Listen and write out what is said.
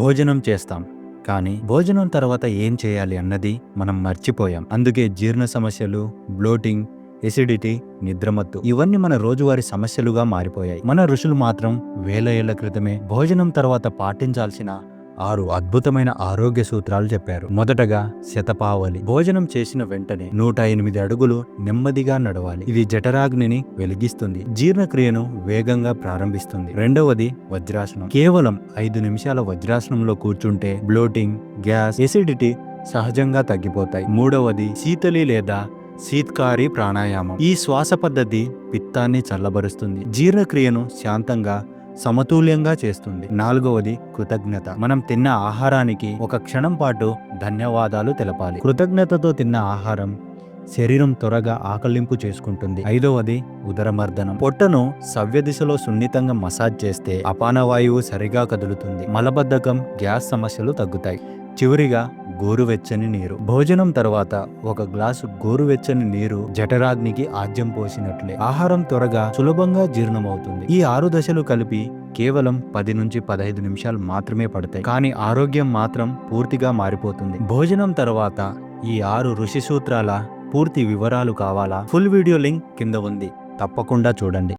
భోజనం చేస్తాం. కానీ భోజనం తర్వాత ఏం చేయాలి అన్నది మనం మర్చిపోయాం. అందుకే జీర్ణ సమస్యలు బ్లోటింగ్ ఎసిడిటీ నిద్రమత్తు ఇవన్నీ మన రోజువారీ సమస్యలుగా మారిపోయాయి. మన ఋషులు మాత్రం వేల ఏళ్ళ క్రితమే భోజనం తర్వాత పాటించాల్సిన ఆరు అద్భుతమైన ఆరోగ్య సూత్రాలు చెప్పారు. మొదటగా శతపావలి భోజనం చేసిన వెంటనే నూట ఎనిమిది అడుగులు నెమ్మదిగా నడవాలి. ఇది జఠరాగ్నిని వెలిగిస్తుంది. జీర్ణక్రియను వేగంగా ప్రారంభిస్తుంది. రెండవది వజ్రాసనం. కేవలం ఐదు నిమిషాల వజ్రాసనంలో కూర్చుంటే బ్లోటింగ్ గ్యాస్ ఎసిడిటీ సహజంగా తగ్గిపోతాయి. మూడవది శీతలి లేదా శీత్కారి ప్రాణాయామం. ఈ శ్వాస పద్ధతి పిత్తాన్ని చల్లబరుస్తుంది. జీర్ణక్రియను శాంతంగా సమతుల్యంగా చేస్తుంది. నాలుగవది కృతజ్ఞత. మనం తిన్న ఆహారానికి ఒక క్షణం పాటు ధన్యవాదాలు తెలపాలి. కృతజ్ఞతతో తిన్న ఆహారం శరీరం త్వరగా ఆకలింపు చేసుకుంటుంది. ఐదవది ఉదరమర్దనం. పొట్టను సవ్య దిశలో సున్నితంగా మసాజ్ చేస్తే అపానవాయువు సరిగా కదులుతుంది. మలబద్ధకం గ్యాస్ సమస్యలు తగ్గుతాయి. చివరిగా గోరువెచ్చని నీరు. భోజనం తర్వాత ఒక గ్లాసు గోరువెచ్చని నీరు జఠరాగ్నికి ఆజ్యం పోసినట్లే. ఆహారం త్వరగా సులభంగా జీర్ణమవుతుంది. ఈ ఆరు దశలు కలిపి కేవలం పది నుంచి పదహైదు నిమిషాలు మాత్రమే పడతాయి. కానీ ఆరోగ్యం మాత్రం పూర్తిగా మారిపోతుంది. భోజనం తర్వాత ఈ ఆరు ఋషి సూత్రాల పూర్తి వివరాలు కావాలా? ఫుల్ వీడియో లింక్ కింద ఉంది. తప్పకుండా చూడండి.